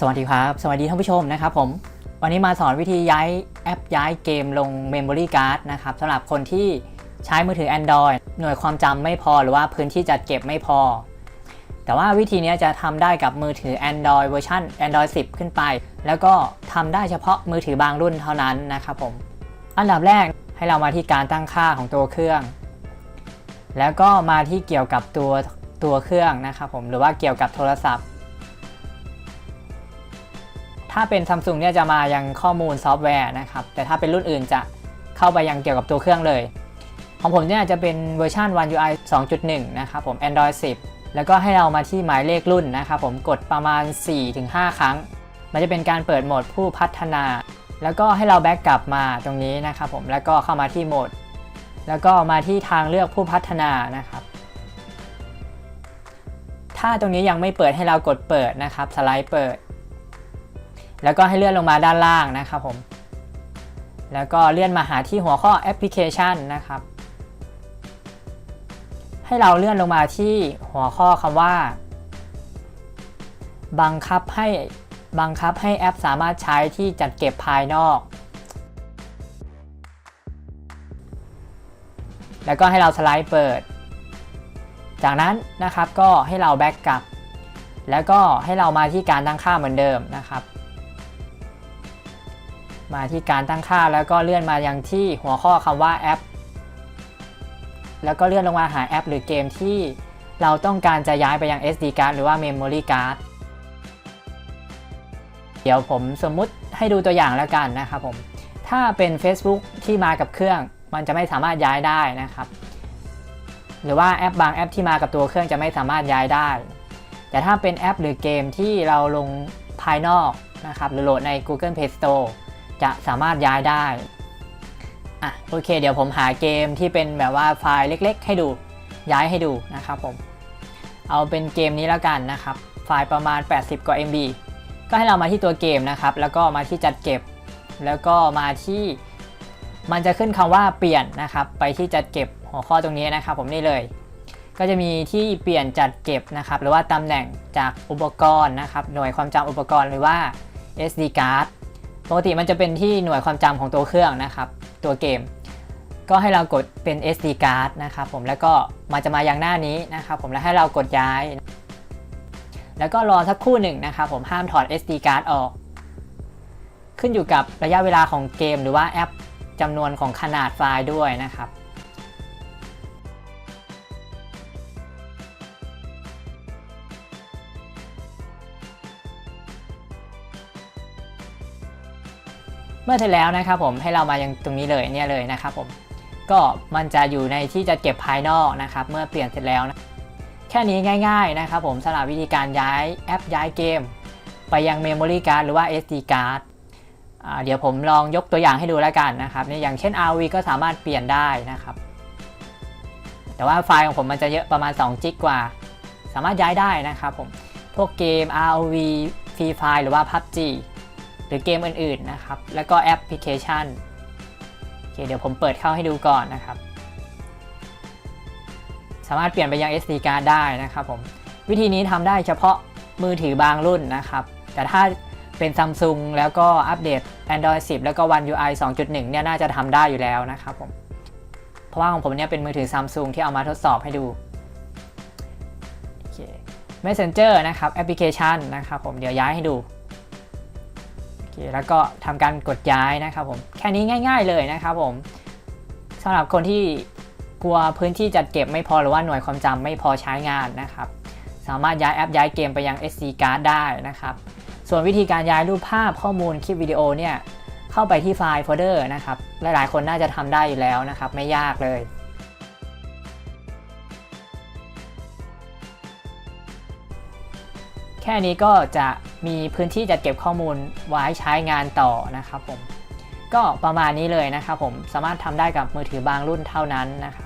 สวัสดีครับ สวัสดีท่านผู้ชมนะครับผม วันนี้มาสอนวิธีย้ายแอปย้ายเกมลง Memory Card นะครับสำหรับคนที่ใช้มือถือ Android หน่วยความจำไม่พอหรือว่าพื้นที่จัดเก็บไม่พอ แต่ว่าวิธีนี้จะทำได้กับมือถือ Android เวอร์ชัน Android 10 ขึ้นไป แล้วก็ทำได้เฉพาะมือถือบางรุ่นเท่านั้นนะครับผม อันดับแรกให้เรามาที่การตั้งค่าของตัวเครื่อง แล้วก็มาที่เกี่ยวกับตัวตัวเครื่องนะครับผมหรือว่าเกี่ยวกับโทรศัพท์ ถ้าเป็น Samsung เนี่ยจะมายังข้อมูลซอฟต์แวร์นะครับ แต่ถ้าเป็นรุ่นอื่นจะเข้าไปยังเกี่ยวกับตัวเครื่องเลย ของผมเนี่ยจะเป็นเวอร์ชัน One UI 2.1 นะครับผม Android 10 แล้วก็ให้เรามาที่หมายเลขรุ่นนะครับผมกดประมาณ 4-5 ครั้ง มันจะเป็นการเปิดโหมดผู้พัฒนา แล้วก็ให้เราแบ็กกลับมาตรงนี้นะครับผมแล้วก็เข้ามาที่โหมด แล้วก็มาที่ทางเลือกผู้พัฒนานะครับถ้าตรงนี้ยังไม่เปิดให้เรากดเปิดนะครับสไลด์เปิด แล้วก็ให้เลื่อนลงมาด้านล่างนะครับผม แล้วก็เลื่อนมาหาที่หัวข้อแอปพลิเคชันนะครับ ให้เราเลื่อนลงมาที่หัวข้อคำว่า บังคับให้บังคับให้แอปสามารถใช้ที่จัดเก็บภายนอก แล้วก็ให้เราสไลด์เปิด จากนั้นนะครับก็ให้เราแบ็กกลับ แล้วก็ให้เรามาที่การตั้งค่าเหมือนเดิมนะครับ มาที่การตั้งค่าแล้วก็เลื่อนมายังที่หัวข้อคำว่าแอป แล้วก็เลื่อนลงมาหาแอป หรือเกมที่เราต้องการจะย้ายไปยัง SD card หรือว่า Memory card เดี๋ยวผมสมมุติให้ดูตัวอย่างแล้วกันนะครับผม ถ้าเป็น Facebook ที่มากับเครื่อง มันจะไม่สามารถย้ายได้นะครับ หรือว่าแอปบางแอปที่มากับตัวเครื่องจะไม่สามารถย้ายได้ แต่ถ้าเป็นแอปหรือเกมที่เราลงภายนอกนะครับหรือโหลดใน Google Play Store จะสามารถย้ายได้อะโอเค เดี๋ยวผมหาเกมที่เป็นแบบว่าไฟล์เล็ก ๆ ให้ดูย้ายให้ดูนะครับผม เอาเป็นเกมนี้แล้วกันนะครับ ไฟล์ประมาณ 80 กว่า MB ก็ให้เรามาที่ตัวเกมนะครับ แล้วก็มาที่จัดเก็บ แล้วก็มาที่ มันจะขึ้นคำว่าเปลี่ยนนะครับ ไปที่จัดเก็บหัวข้อตรงนี้นะครับ ผมนี่เลย ก็จะมีที่เปลี่ยนจัดเก็บนะครับ หรือว่าตำแหน่งจากอุปกรณ์นะครับ หน่วยความจำอุปกรณ์หรือว่า SD card ปกติมันจะเป็นที่หน่วยความจำของตัวเครื่องนะครับ ตัวเกม ก็ให้เรากดเป็น SD card นะครับผมแล้วก็มันจะมายังหน้านี้นะครับผมแล้วให้เรากดย้าย แล้วก็รอสักครู่หนึ่งนะครับผมห้ามถอด SD card ออก ขึ้นอยู่กับระยะเวลาของเกม หรือว่าแอปจำนวนของขนาดไฟล์ด้วยนะครับ เมื่อเสร็จแล้วนะครับผมให้เรามายังตรงนี้เลยเนี่ยเลยนะครับผมก็มันจะอยู่ในที่จะเก็บภายนอกนะครับ เมื่อเปลี่ยนเสร็จแล้วนะแค่นี้ง่าย ๆนะครับ ผมสำหรับวิธีการย้ายแอปย้ายเกม ไปยัง Memory Card หรือว่า SD Card เดี๋ยวผมลองยกตัวอย่างให้ดูแล้วกันนะครับเนี่ยอย่างเช่น RV ก็สามารถเปลี่ยนได้นะครับ แต่ว่าไฟล์ของผมมันจะเยอะประมาณ2จิกกว่า สามารถย้ายได้นะครับผมพวกเกม ROV Free Fire หรือว่า PUBG หรือเกมอื่นๆนะครับ แล้วก็แอปพลิเคชันโอเคเดี๋ยวผมเปิดเข้าให้ดูก่อนนะครับ สามารถเปลี่ยนไปยัง SD card ได้นะครับผมวิธีนี้ทำได้เฉพาะมือถือบางรุ่นนะครับ แต่ถ้าเป็น Samsung แล้วก็อัปเดต Android 10 แล้วก็ One UI 2.1 เนี่ยน่าจะทำได้อยู่แล้วนะครับผม เพราะว่าของผมเนี่ยเป็นมือถือ Samsung ที่เอามาทดสอบให้ดูเค Messenger นะครับแอปพลิเคชันนะครับผมเดี๋ยวย้ายให้ดู คแล้วก็ทำการกดย้ายนะครับผมแค่นี้ง่าย ๆเลยนะครับผมสำหรับคนที่กลัวพื้นที่จัดเก็บไม่พอหรือว่าหน่วยความจำไม่พอใช้งานนะครับ สามารถย้ายแอปย้ายเกมไปยัง SD card ได้นะครับ ส่วนวิธีการย้ายรูปภาพข้อมูลคลิปวิดีโอเนี่ยเข้าไปที่ไฟล์โฟลเดอร์นะครับหลายๆคนน่าจะทำได้อยู่แล้วนะครับ ไม่ยากเลย ค่นี้ก็จะมีพื้นที่จัดเก็บข้อมูลไว้ใช้งานต่อนะครับผม ก็ประมาณนี้เลยนะครับผม สามารถทำได้กับมือถือบางรุ่นเท่านั้นนะครับ